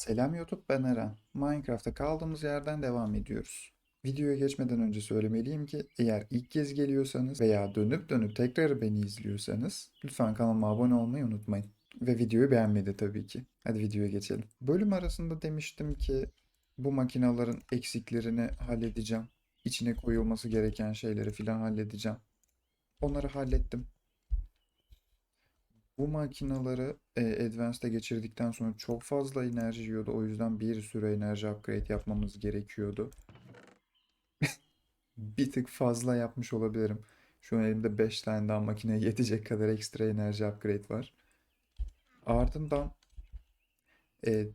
Selam YouTube ben Eren. Minecraft'ta kaldığımız yerden devam ediyoruz. Videoya geçmeden önce söylemeliyim ki eğer ilk kez geliyorsanız veya dönüp dönüp tekrar beni izliyorsanız lütfen kanalıma abone olmayı unutmayın. Ve videoyu beğenmeyi de tabii ki. Hadi videoya geçelim. Bölüm arasında demiştim ki bu makinaların eksiklerini halledeceğim. İçine koyulması gereken şeyleri filan halledeceğim. Onları hallettim. Bu makinaları e, Advanced'e geçirdikten sonra çok fazla enerji yiyordu. O yüzden bir sürü enerji upgrade yapmamız gerekiyordu. Bir tık fazla yapmış olabilirim. Şu an elimde 5 tane daha makineye yetecek kadar ekstra enerji upgrade var. Ardından e,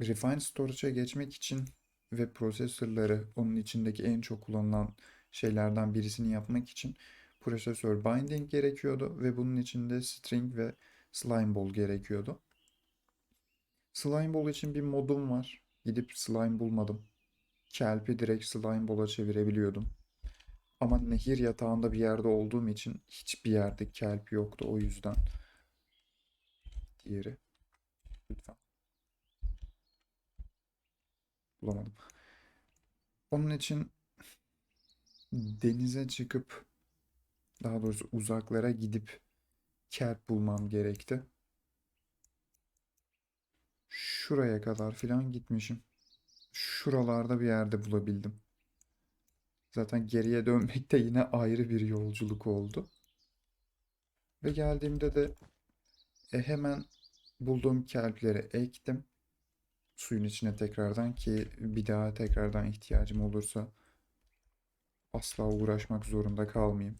Refined Storage'a geçmek için ve prosesörleri onun içindeki en çok kullanılan şeylerden birisini yapmak için prosesör binding gerekiyordu ve bunun içinde string ve slime ball gerekiyordu. Slime ball için bir modum var. Gidip slime bulmadım. Kelp'i direkt slime ball'a çevirebiliyordum. Ama nehir yatağında bir yerde olduğum için hiçbir yerde kelp yoktu o yüzden. Diğeri. Lütfen. Bulamadım. Onun için denize çıkıp daha doğrusu uzaklara gidip kelp bulmam gerekti. Şuraya kadar filan gitmişim. Şuralarda bir yerde bulabildim. Zaten geriye dönmek de yine ayrı bir yolculuk oldu. Ve geldiğimde de e, hemen bulduğum kelpleri ektim. Suyun içine tekrardan ki bir daha tekrardan ihtiyacım olursa asla uğraşmak zorunda kalmayayım.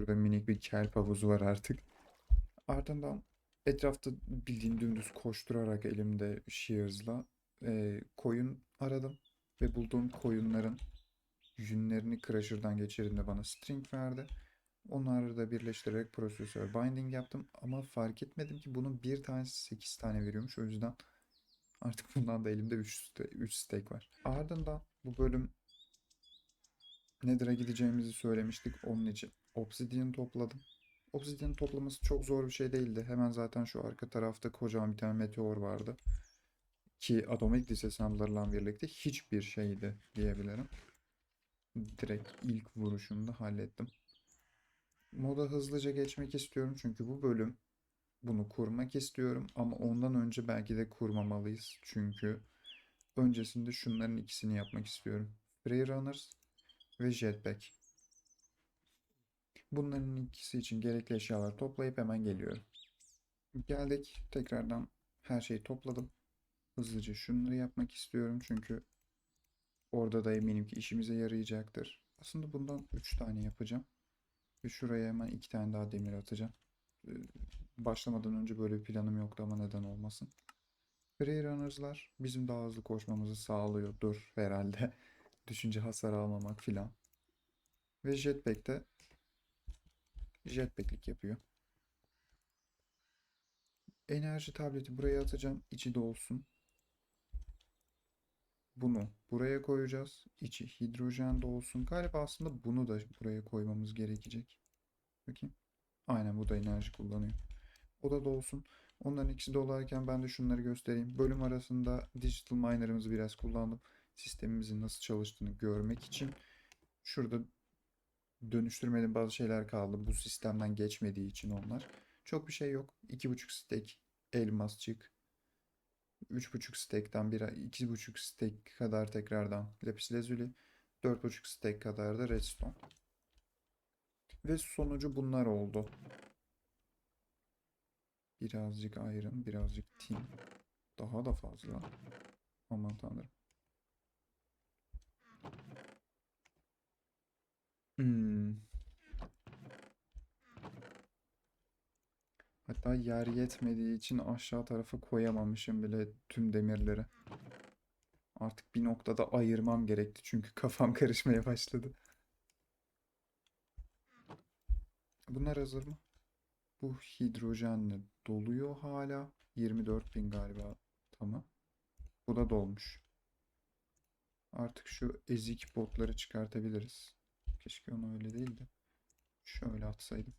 Burada minik bir kelp havuzu var artık. Ardından etrafta bildiğin dümdüz koşturarak elimde shears'la e, koyun aradım. Ve bulduğum koyunların yünlerini Crusher'dan geçirdiğimde bana string verdi. Onları da birleştirerek prosesör binding yaptım. Ama fark etmedim ki bunun bir tanesi 8 tane veriyormuş. O yüzden artık bundan da elimde 3, 3 stack var. Ardından bu bölüm Nether'a gideceğimizi söylemiştik. Onun için Obsidian topladım. Obsidian toplaması çok zor bir şey değildi. Hemen zaten şu arka tarafta kocaman bir tane meteor vardı. Ki Atomic Disassembler'la birlikte hiçbir şeydi diyebilirim. Direkt ilk vuruşumda hallettim. Moda hızlıca geçmek istiyorum çünkü bu bölüm bunu kurmak istiyorum ama ondan önce belki de kurmamalıyız. Çünkü öncesinde şunların ikisini yapmak istiyorum. Free Runners ve Jetpack. Bunların ikisi için gerekli eşyaları toplayıp hemen geliyorum. Geldik. Tekrardan her şeyi topladım. Hızlıca şunları yapmak istiyorum çünkü orada da eminim ki işimize yarayacaktır. Aslında bundan 3 tane yapacağım. Ve şuraya hemen 2 tane daha demir atacağım. Ee, Başlamadan önce böyle bir planım yoktu ama neden olmasın. Runners'lar bizim daha hızlı koşmamızı sağlıyordur herhalde. Düşünce hasar almamak filan. Ve Jetpack de jetpack'lik yapıyor. Enerji tableti buraya atacağım. içi dolsun. Bunu buraya koyacağız. İçi hidrojen dolsun. Galiba aslında bunu da buraya koymamız gerekecek. Bakayım. Aynen bu da enerji kullanıyor. O da dolsun. Onların ikisi dolarken ben de şunları göstereyim. Bölüm arasında Digital Miner'ımızı biraz kullandım. Sistemimizin nasıl çalıştığını görmek için. Şurada dönüştürmediğim bazı şeyler kaldı. Bu sistemden geçmediği için onlar. Çok bir şey yok. 2.5 stack elmasçık. 3.5 stack'ten bir 2.5 stack kadar tekrardan lapis lazuli. 4.5 stack kadar da redstone. Ve sonucu bunlar oldu. Birazcık iron, birazcık tin. Daha da fazla. Aman tanrım. Hmm. Hatta yer yetmediği için aşağı tarafa koyamamışım bile tüm demirleri. Artık bir noktada ayırmam gerekti çünkü kafam karışmaya başladı. Bunlar hazır mı? Bu hidrojenle doluyor hala. 24.000 galiba. Tamam. Bu da dolmuş. Artık şu ezik botları çıkartabiliriz. Keşke onu öyle değil de. Şöyle atsaydım.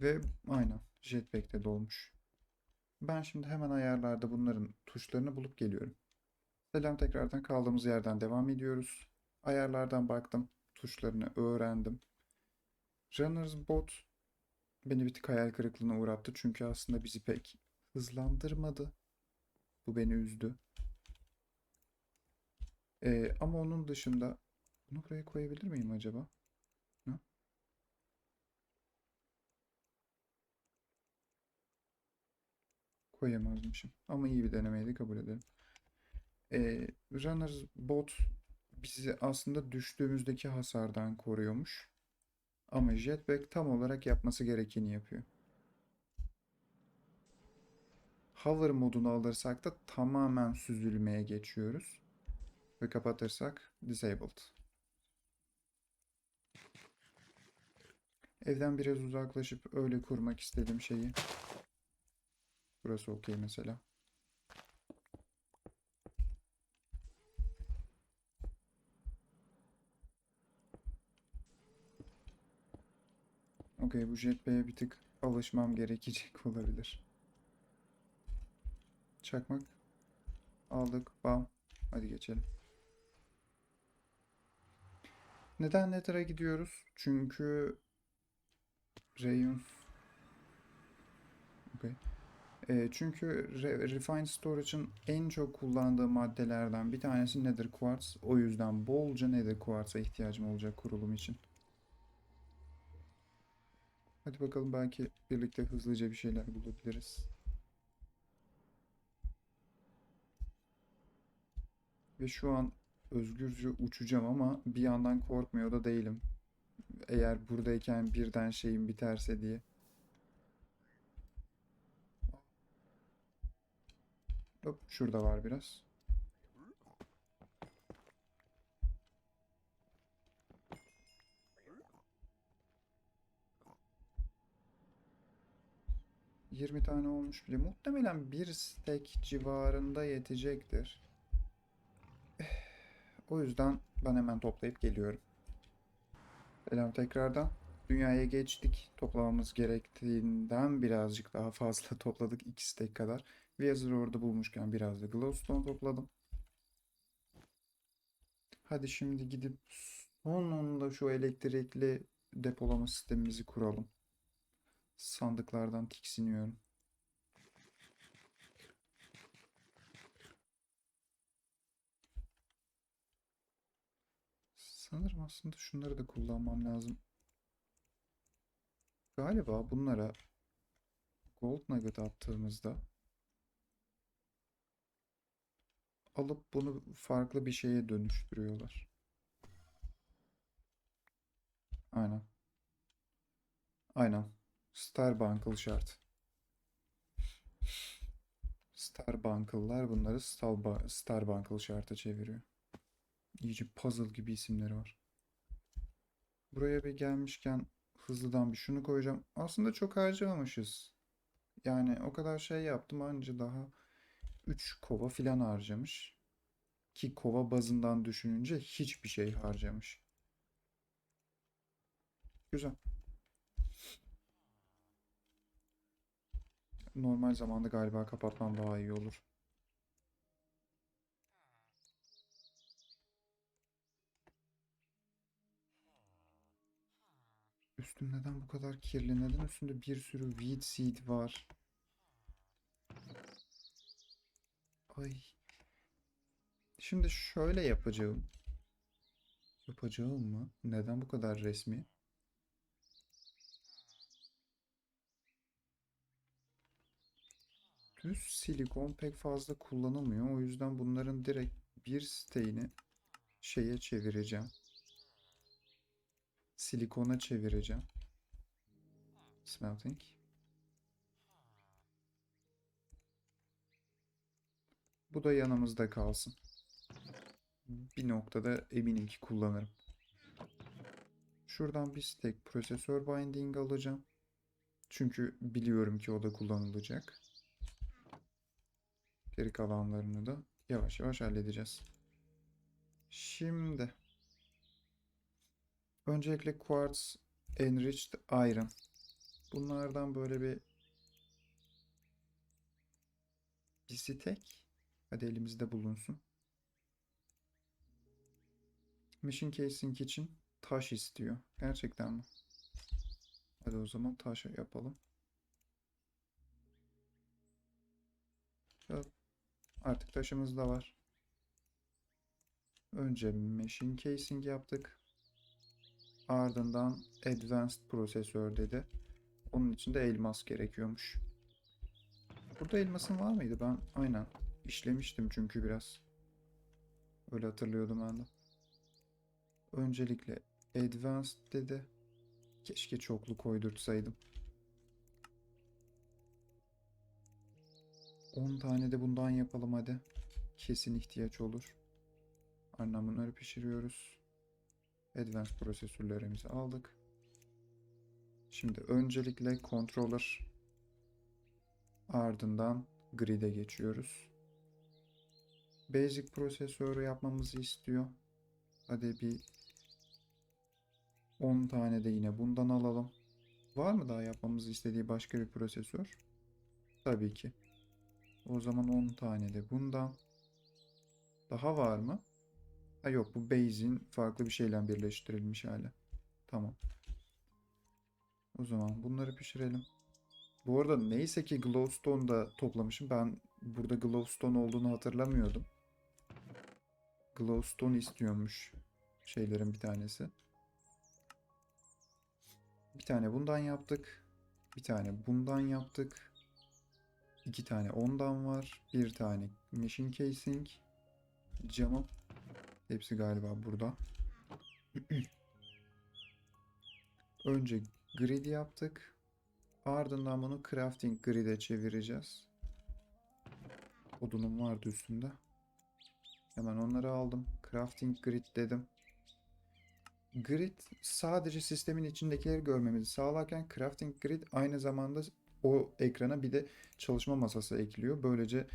Ve aynen jetpack de dolmuş. Ben şimdi hemen ayarlarda bunların tuşlarını bulup geliyorum. Selam tekrardan kaldığımız yerden devam ediyoruz. Ayarlardan baktım. Tuşlarını öğrendim. Runner's Bot beni bir tık hayal kırıklığına uğrattı. Çünkü aslında bizi pek hızlandırmadı. Bu beni üzdü. Ee, ama onun dışında bunu buraya koyabilir miyim acaba? Ha? Koyamazmışım. Ama iyi bir denemeydi kabul ederim. Ee, Runner's Bot bizi aslında düştüğümüzdeki hasardan koruyormuş. Ama Jetpack tam olarak yapması gerekeni yapıyor. Hover modunu alırsak da tamamen süzülmeye geçiyoruz. Ve kapatırsak Disabled. Evden biraz uzaklaşıp öyle kurmak istediğim şeyi. Burası okey mesela. Okey bu jetpack'e bir tık alışmam gerekecek olabilir. Çakmak aldık. Bam. Hadi geçelim. Neden Nether'a gidiyoruz? Çünkü Rayons Okey. Ee, çünkü Re- Refined Storage'ın en çok kullandığı maddelerden bir tanesi Nether Quartz. O yüzden bolca Nether Quartz'a ihtiyacım olacak kurulum için. Hadi bakalım belki birlikte hızlıca bir şeyler bulabiliriz. Ve şu an özgürce uçacağım ama bir yandan korkmuyor da değilim. Eğer buradayken birden şeyim biterse diye. Hop, şurada var biraz. Yirmi tane olmuş bile. Muhtemelen bir stek civarında yetecektir. O yüzden ben hemen toplayıp geliyorum. Selam tekrardan. Dünyaya geçtik. Toplamamız gerektiğinden birazcık daha fazla topladık. 2 stek kadar. Wizard orada bulmuşken biraz da glowstone topladım. Hadi şimdi gidip sonunda şu elektrikli depolama sistemimizi kuralım. Sandıklardan tiksiniyorum. Sanırım aslında şunları da kullanmam lazım. Galiba bunlara Gold Nugget attığımızda alıp bunu farklı bir şeye dönüştürüyorlar. Aynen. Aynen. Starbuckle şart. Starbuckle'lar bunları Stalba- Starbuckle şarta çeviriyor. İyice puzzle gibi isimleri var. Buraya bir gelmişken hızlıdan bir şunu koyacağım. Aslında çok harcamamışız. Yani o kadar şey yaptım anca daha 3 kova filan harcamış. Ki kova bazından düşününce hiçbir şey harcamış. Güzel. Normal zamanda galiba kapatmam daha iyi olur. Üstüm neden bu kadar kirli? Neden üstünde bir sürü weed seed var? Ay. Şimdi şöyle yapacağım. Yapacağım mı? Neden bu kadar resmi? Düz silikon pek fazla kullanılmıyor. O yüzden bunların direkt bir siteğini şeye çevireceğim. Silikona çevireceğim. Smelting. Bu da yanımızda kalsın. Bir noktada eminim ki kullanırım. Şuradan bir stack prosesör binding alacağım. Çünkü biliyorum ki o da kullanılacak. Geri kalanlarını da yavaş yavaş halledeceğiz. Şimdi öncelikle Quartz Enriched Iron. Bunlardan böyle bir Disitek. Hadi elimizde bulunsun. Machine casing için taş istiyor. Gerçekten mi? Hadi o zaman taş yapalım. Ya, Artık taşımız da var. Önce machine casing yaptık. Ardından advanced prosesör dedi. Onun için de elmas gerekiyormuş. Burada elmasın var mıydı? Ben aynen işlemiştim çünkü biraz. Öyle hatırlıyordum ben de. Öncelikle advanced dedi. Keşke çoklu koydurtsaydım. 10 tane de bundan yapalım hadi. Kesin ihtiyaç olur. Ardından bunları pişiriyoruz. Advanced prosesörlerimizi aldık. Şimdi öncelikle controller ardından grid'e geçiyoruz. Basic prosesörü yapmamızı istiyor. Hadi bir 10 tane de yine bundan alalım. Var mı daha yapmamızı istediği başka bir prosesör? Tabii ki. O zaman 10 tane de bundan. Daha var mı? Ha yok bu base'in farklı bir şeyle birleştirilmiş hali. Tamam. O zaman bunları pişirelim. Bu arada neyse ki glowstone da toplamışım. Ben burada glowstone olduğunu hatırlamıyordum. Glowstone istiyormuş şeylerin bir tanesi. Bir tane bundan yaptık. Bir tane bundan yaptık. İki tane ondan var. Bir tane machine casing. Camı. Hepsi galiba burada. Önce grid yaptık. Ardından bunu crafting grid'e çevireceğiz. Odunum vardı üstünde. Hemen onları aldım. Crafting grid dedim. Grid sadece sistemin içindekileri görmemizi sağlarken crafting grid aynı zamanda o ekrana bir de çalışma masası ekliyor. Böylece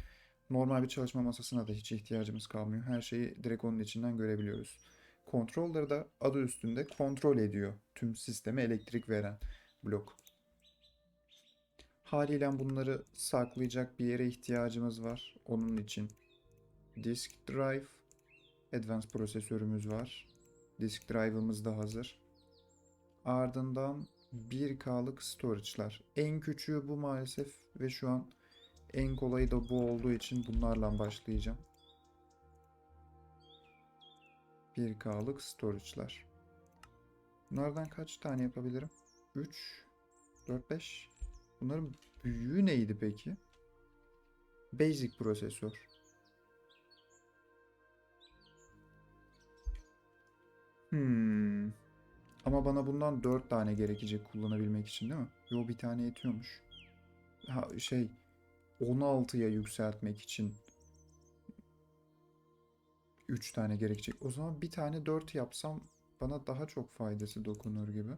normal bir çalışma masasına da hiç ihtiyacımız kalmıyor. Her şeyi direkt onun içinden görebiliyoruz. Controller da adı üstünde kontrol ediyor tüm sisteme elektrik veren blok. Haliyle bunları saklayacak bir yere ihtiyacımız var. Onun için disk drive, advanced prosesörümüz var. Disk drive'ımız da hazır. Ardından 1K'lık storage'lar. En küçüğü bu maalesef ve şu an en kolayı da bu olduğu için bunlarla başlayacağım. 1K'lık storage'lar. Bunlardan kaç tane yapabilirim? 3, 4, 5. Bunların büyüğü neydi peki? Basic prosesör. Hmm. Ama bana bundan 4 tane gerekecek kullanabilmek için değil mi? Yo bir tane yetiyormuş. Ha şey 16'ya yükseltmek için 3 tane gerekecek. O zaman bir tane 4 yapsam bana daha çok faydası dokunur gibi.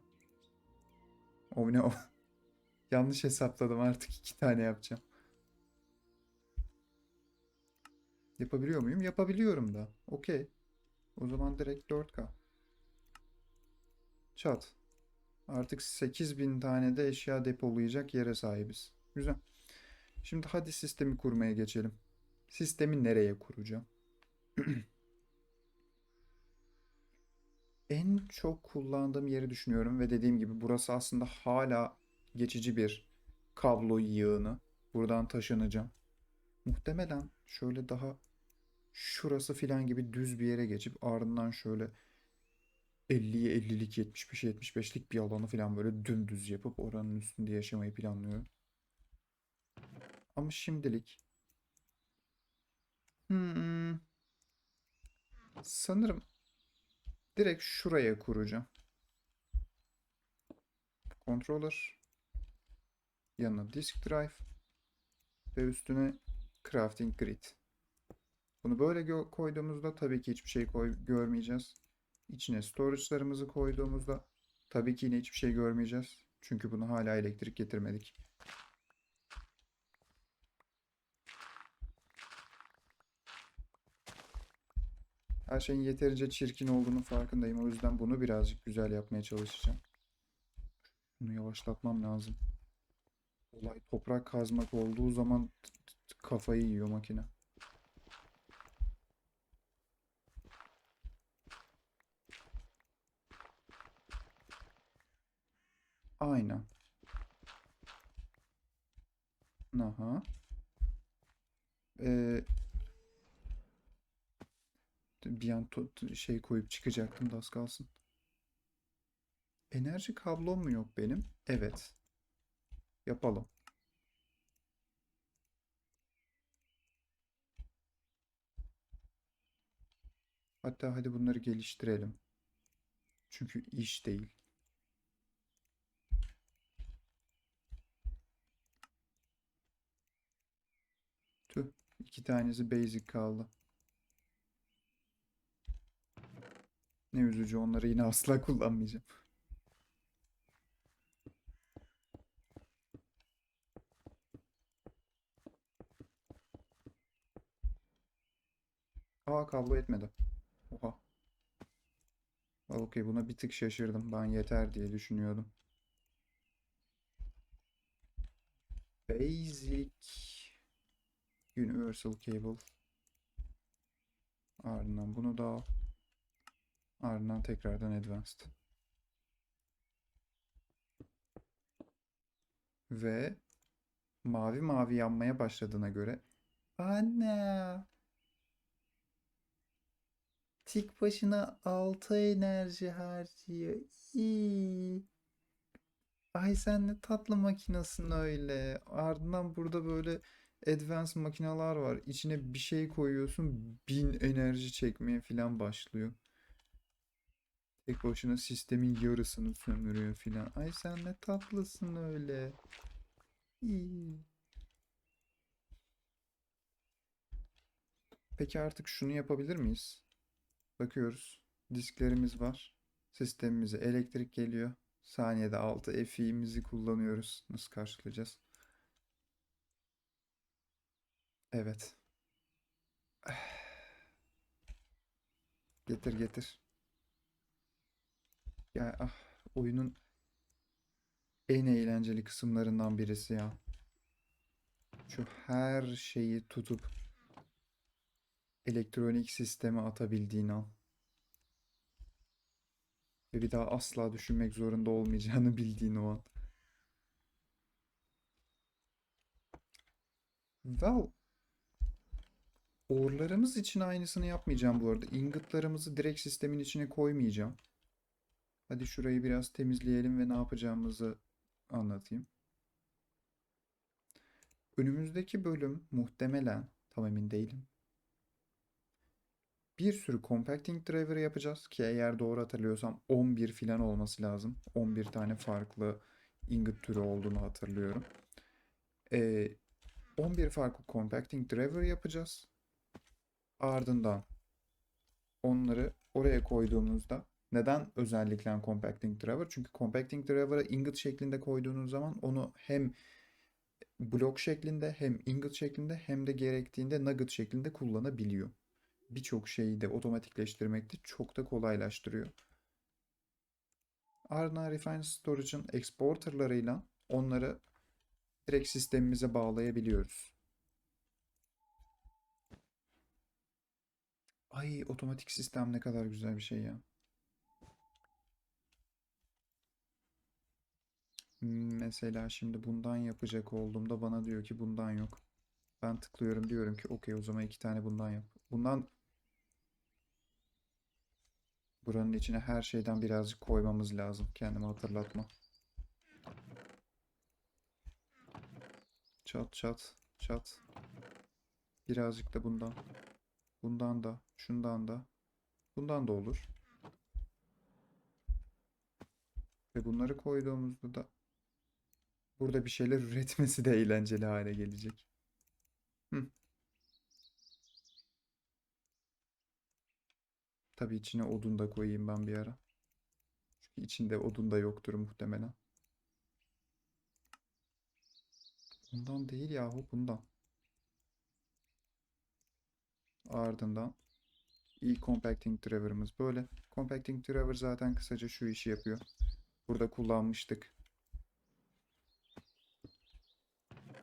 O ne o? Yanlış hesapladım artık 2 tane yapacağım. Yapabiliyor muyum? Yapabiliyorum da. Okey. O zaman direkt 4K. Çat. Artık 8000 tane de eşya depolayacak yere sahibiz. Güzel. Şimdi hadi sistemi kurmaya geçelim. Sistemi nereye kuracağım? En çok kullandığım yeri düşünüyorum ve dediğim gibi burası aslında hala geçici bir kablo yığını. Buradan taşınacağım. Muhtemelen şöyle daha şurası filan gibi düz bir yere geçip ardından şöyle 50'ye 50'lik 75'e 75'lik bir alanı falan böyle dümdüz yapıp oranın üstünde yaşamayı planlıyorum. Ama şimdilik hmm, sanırım direkt şuraya kuracağım. Controller yanına disk drive ve üstüne crafting grid. Bunu böyle koyduğumuzda tabii ki hiçbir şey koy görmeyeceğiz. İçine storage'larımızı koyduğumuzda tabii ki yine hiçbir şey görmeyeceğiz. Çünkü bunu hala elektrik getirmedik. Her şeyin yeterince çirkin olduğunu farkındayım. O yüzden bunu birazcık güzel yapmaya çalışacağım. Bunu yavaşlatmam lazım. Olay toprak kazmak olduğu zaman Kafayı yiyor makine. Aynen. Aha. Ee, bir an şey koyup çıkacaktım da az kalsın. Enerji kablom mu yok benim? Evet. Yapalım. Hatta hadi bunları geliştirelim. Çünkü iş değil. Tüh, iki tanesi basic kaldı. Ne üzücü onları yine asla kullanmayacağım. Aa kablo etmedi. Oha. Okey buna bir tık şaşırdım. Ben yeter diye düşünüyordum. Basic Universal Cable. Ardından bunu da al. Ardından tekrardan Advanced. Ve mavi mavi yanmaya başladığına göre Anne Tik başına 6 enerji harcıyor. İyi. Ay sen ne tatlı makinasın öyle. Ardından burada böyle advanced makineler var. İçine bir şey koyuyorsun, 1000 enerji çekmeye falan başlıyor. Tek başına sistemin yarısını sömürüyor filan. Ay sen ne tatlısın öyle. İyi. Peki artık şunu yapabilir miyiz? Bakıyoruz. Disklerimiz var. Sistemimize elektrik geliyor. Saniyede 6 FI'mizi kullanıyoruz. Nasıl karşılayacağız? Evet. Getir getir. Ya ah oyunun en eğlenceli kısımlarından birisi ya. Şu her şeyi tutup elektronik sisteme atabildiğin an. Ve bir daha asla düşünmek zorunda olmayacağını bildiğin o an. Well, Orlarımız için aynısını yapmayacağım bu arada. Ingotlarımızı direkt sistemin içine koymayacağım. Hadi şurayı biraz temizleyelim ve ne yapacağımızı anlatayım. Önümüzdeki bölüm muhtemelen, tam emin değilim. Bir sürü compacting driver yapacağız ki eğer doğru hatırlıyorsam 11 filan olması lazım. 11 tane farklı ingot türü olduğunu hatırlıyorum. Ee, 11 farklı compacting driver yapacağız. Ardından onları oraya koyduğumuzda neden özellikle compacting driver? Çünkü compacting driver'ı ingot şeklinde koyduğunuz zaman onu hem blok şeklinde hem ingot şeklinde hem de gerektiğinde nugget şeklinde kullanabiliyor. Birçok şeyi de otomatikleştirmekte çok da kolaylaştırıyor. Ardından Refined Storage'ın exporterlarıyla onları direkt sistemimize bağlayabiliyoruz. Ay otomatik sistem ne kadar güzel bir şey ya. Mesela şimdi bundan yapacak olduğumda bana diyor ki bundan yok. Ben tıklıyorum diyorum ki okey o zaman iki tane bundan yap. Bundan buranın içine her şeyden birazcık koymamız lazım. Kendime hatırlatma. Çat çat çat. Birazcık da bundan. Bundan da, şundan da. Bundan da olur. Ve bunları koyduğumuzda da burada bir şeyler üretmesi de eğlenceli hale gelecek. Hı. Tabii içine odun da koyayım ben bir ara. Çünkü içinde odun da yoktur muhtemelen. Bundan değil yahu bundan. Ardından e-compacting driver'ımız böyle. Compacting driver zaten kısaca şu işi yapıyor. Burada kullanmıştık.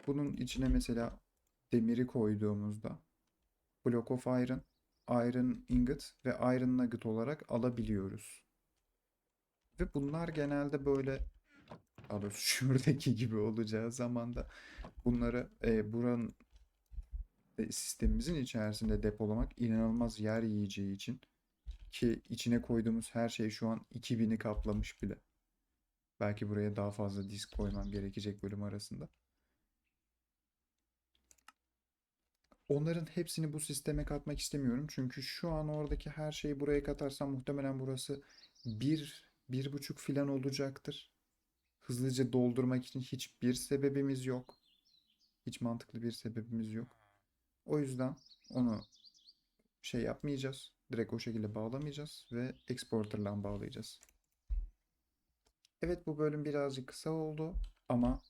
Bunun içine mesela demiri koyduğumuzda Block of Iron, Iron Ingot ve Iron Nugget olarak alabiliyoruz. Ve bunlar genelde böyle doğrusu şuradaki gibi olacağı zaman da bunları e, buranın e, sistemimizin içerisinde depolamak inanılmaz yer yiyeceği için ki içine koyduğumuz her şey şu an 2000'i kaplamış bile. Belki buraya daha fazla disk koymam gerekecek bölüm arasında. Onların hepsini bu sisteme katmak istemiyorum. Çünkü şu an oradaki her şeyi buraya katarsam muhtemelen burası bir, bir buçuk filan olacaktır. Hızlıca doldurmak için hiçbir sebebimiz yok. Hiç mantıklı bir sebebimiz yok. O yüzden onu şey yapmayacağız. Direkt o şekilde bağlamayacağız ve exporter'la bağlayacağız. Evet bu bölüm birazcık kısa oldu ama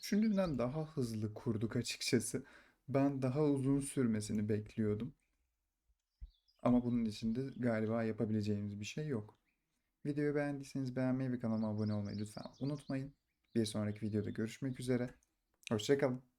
düşündüğümden daha hızlı kurduk açıkçası. Ben daha uzun sürmesini bekliyordum. Ama bunun içinde galiba yapabileceğimiz bir şey yok. Videoyu beğendiyseniz beğenmeyi ve kanalıma abone olmayı lütfen unutmayın. Bir sonraki videoda görüşmek üzere. Hoşçakalın.